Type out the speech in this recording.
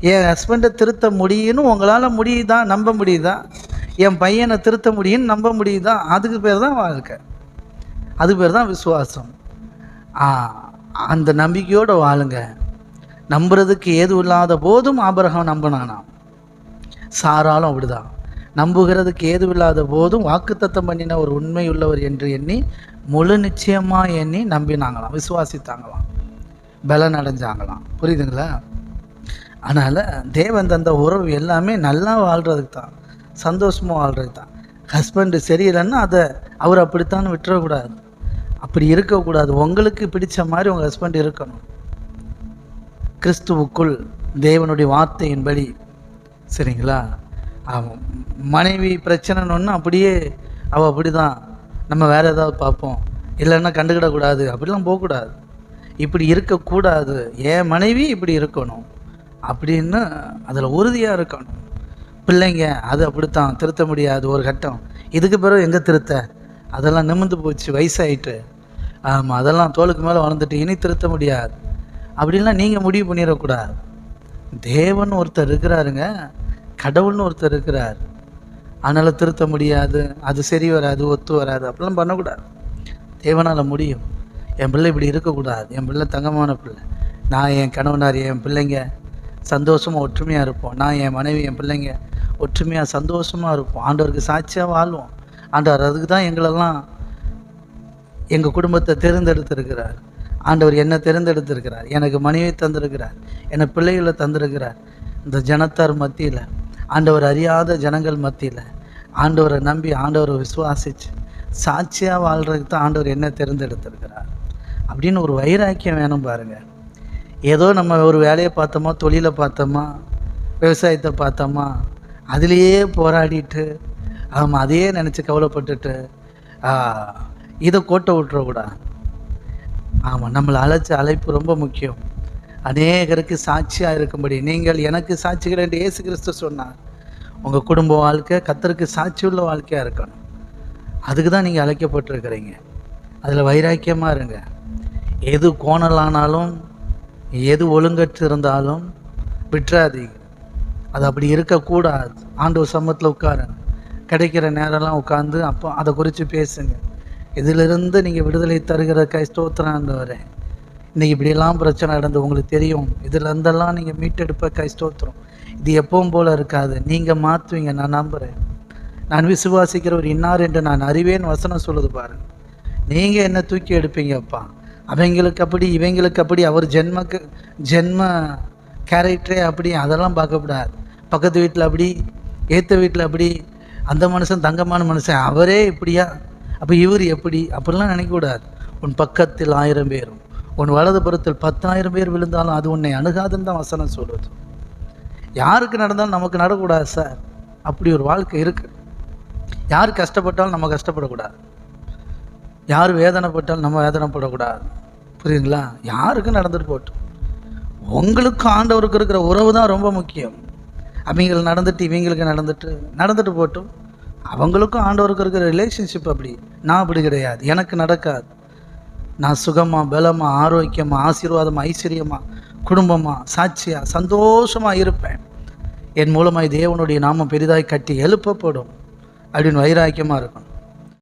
என் ஹஸ்பண்டை திருத்த முடியும்னு உங்களால் முடியுதா? நம்ப முடியுதா? என் பையனை திருத்த முடியும்னு நம்ப முடியுதா? அதுக்கு பேர் தான் வாழ்க்கை. அது பேர் தான் விசுவாசம். ஆ, அந்த நம்பிக்கையோடு வாழுங்க. நம்புறதுக்கு ஏது இல்லாத போதும் ஆபரகம் நம்பினானாம். சாராலும் அப்படிதான். நம்புகிறதுக்கு ஏதுவில்லாத போதும் வாக்குத்தத்தம் பண்ணின ஒரு உண்மை உள்ளவர் என்று எண்ணி முழு நிச்சயமாக எண்ணி நம்பினாங்களாம். விசுவாசித்தாங்களாம். பலன் அடைஞ்சாங்களாம் புரியுதுங்களா? அதனால் தேவன் தந்த உறவு எல்லாமே நல்லா வாழ்கிறதுக்கு தான் சந்தோஷமாக வாழ்கிறது தான். ஹஸ்பண்டு சரியில்லைன்னா அதை அவர் அப்படித்தான் விட்டுறக்கூடாது. அப்படி இருக்கக்கூடாது. உங்களுக்கு பிடிச்ச மாதிரி உங்கள் ஹஸ்பண்ட் இருக்கணும். கிறிஸ்துவுக்குள் தேவனுடைய வார்த்தையின்படி. சரிங்களா? ஆமாம் மனைவி பிரச்சனைன்னு அப்படியே அவள் அப்படி தான் நம்ம வேறு ஏதாவது பார்ப்போம். இல்லைன்னா கண்டுக்கிடக்கூடாது. அப்படிலாம் போகக்கூடாது. இப்படி இருக்கக்கூடாது. என் மனைவி இப்படி இருக்கணும். அப்படின்னு அதில் உறுதியாக இருக்கணும். பிள்ளைங்க அது அப்படித்தான் திருத்த முடியாது ஒரு கட்டம். இதுக்கு பிறகு எங்கே திருத்த? அதெல்லாம் நிமிர்ந்து போச்சு வயசாயிட்டு. ஆமாம் அதெல்லாம் தோலுக்கு மேலே வளர்ந்துட்டு இனி திருத்த முடியாது. அப்படின்லாம் நீங்கள் முடிவு பண்ணிடக்கூடாது. தேவன் ஒருத்தர் இருக்கிறாருங்க கடவுள்னு ஒருத்தர் இருக்கிறார். அதனால் திருத்த முடியாது அது சரி வராது ஒத்து வராது அப்படிலாம் பண்ணக்கூடாது. தேவனால் முடியும். என் பிள்ளை இப்படி இருக்கக்கூடாது என் பிள்ளை தங்கமான பிள்ளை. நான் என் கணவனார் என் பிள்ளைங்க சந்தோஷமாக ஒற்றுமையாக இருப்போம். நான் என் மனைவி என் பிள்ளைங்க ஒற்றுமையாக சந்தோஷமாக இருப்போம். ஆண்டவருக்கு சாட்சியாக வாழ்வோம். ஆண்டவர் அதுக்கு தான் எங்களெல்லாம் எங்கள் குடும்பத்தை தேர்ந்தெடுத்திருக்கிறார். ஆண்டவர் என்னை தேர்ந்தெடுத்திருக்கிறார். எனக்கு மனைவி தந்திருக்கிறார். எனக்கு பிள்ளைகளை தந்திருக்கிறார். இந்த ஜனத்தார் மத்தியில் ஆண்டவர் அறியாத ஜனங்கள் மத்தியில் ஆண்டவரை நம்பி ஆண்டவரை விசுவாசிச்சு சாட்சியாக வாழ்கிறதுக்கு தான் ஆண்டவர் என்ன தேர்ந்தெடுத்திருக்கிறார். அப்படின்னு ஒரு வைராக்கியம் வேணும் பாருங்கள் ஏதோ நம்ம ஒரு வேலையை பார்த்தோமா தொழிலை பார்த்தோமா விவசாயத்தை பார்த்தோமா அதுலேயே போராடிட்டு ஆமாம் அதையே நினச்சி கவலைப்பட்டுட்டு இதை கோட்டை விட்டுறக்கூடாது ஆமாம் நம்மளை அழைச்ச அழைப்பு ரொம்ப முக்கியம். அநேகருக்கு சாட்சியாக இருக்கும்படி. நீங்கள் எனக்கு சாட்சிகள் என்று இயேசு கிறிஸ்து சொன்னார். உங்கள் குடும்ப வாழ்க்கை கத்தருக்கு சாட்சி உள்ள வாழ்க்கையாக இருக்கணும். அதுக்கு தான் நீங்கள் அழைக்கப்பட்டிருக்கிறீங்க. அதில் வைராக்கியமாக இருங்க. எது கோணலானாலும் எது ஒழுங்கற்று இருந்தாலும் விட்டுறாதீங்க அது அப்படி இருக்கக்கூடாது. ஆண்டவர் சமத்தில் உட்காருங்க. கிடைக்கிற நேரம்லாம் உட்காந்து அப்போ அதை குறித்து பேசுங்க. இதிலிருந்து நீங்கள் விடுதலை தருகிற கை ஸ்தோத்திரம் வரேன் இன்றைக்கி இப்படியெல்லாம் பிரச்சனை நடந்து உங்களுக்கு தெரியும். இதுலேருந்தெல்லாம் நீங்கள் மீட்டெடுப்ப கை ஸ்தோத்திரம். இது எப்பவும் போல் இருக்காது. நீங்கள் மாற்றுவீங்க நான் நம்புகிறேன் நான் விசுவாசிக்கிறவர் இன்னார் என்று நான் அறிவேன். வசனம் சொல்லுது பாருங்கள் நீங்கள் என்ன தூக்கி எடுப்பீங்கப்பா அவங்களுக்கு அப்படி இவங்களுக்கு அப்படி அவர் ஜென்மக்கு ஜென்ம கேரக்டரே அப்படி அதெல்லாம் பார்க்கக்கூடாது. பக்கத்து வீட்டில் அப்படி ஏற்ற வீட்டில் அப்படி அந்த மனுஷன் தங்கமான மனுஷன் அவரே இப்படியா? அப்போ இவர் எப்படி? அப்படிலாம் நினைக்கக்கூடாது. உன் பக்கத்தில் ஆயிரம் பேரும் உன் வலது புறத்தில் பத்தாயிரம் பேர் விழுந்தாலும் அது உன்னை அணுகாதுன்னு தான் வசனம் சொல்லுது யாருக்கு நடந்தாலும் நமக்கு நடக்கூடாது சார். அப்படி ஒரு வாழ்க்கை இருக்குது யார் கஷ்டப்பட்டாலும் நம்ம கஷ்டப்படக்கூடாது. யார் வேதனைப்பட்டாலும் நம்ம வேதனைப்படக்கூடாது. புரியுதுங்களா? யாருக்கும் நடந்துட்டு போட்டோம் உங்களுக்கு ஆண்டவருக்கு இருக்கிற உறவு தான் ரொம்ப முக்கியம். அவங்களுக்கு நடந்துட்டு இவங்களுக்கு நடந்துட்டு நடந்துட்டு போட்டும். அவங்களுக்கும் ஆண்டவருக்கு இருக்கிற ரிலேஷன்ஷிப் அப்படி. நான் அப்படி கிடையாது. எனக்கு நடக்காது. நான் சுகமாக பலமாக ஆரோக்கியமாக ஆசீர்வாதமாக ஐஸ்வர்யமாக குடும்பமாக சாட்சியாக சந்தோஷமாக இருப்பேன். என் மூலமாக தேவனுடைய நாமம் பெரிதாய் கட்டி எழுப்பப்படும். அப்படின்னு வைராக்கியமாக இருக்கணும்.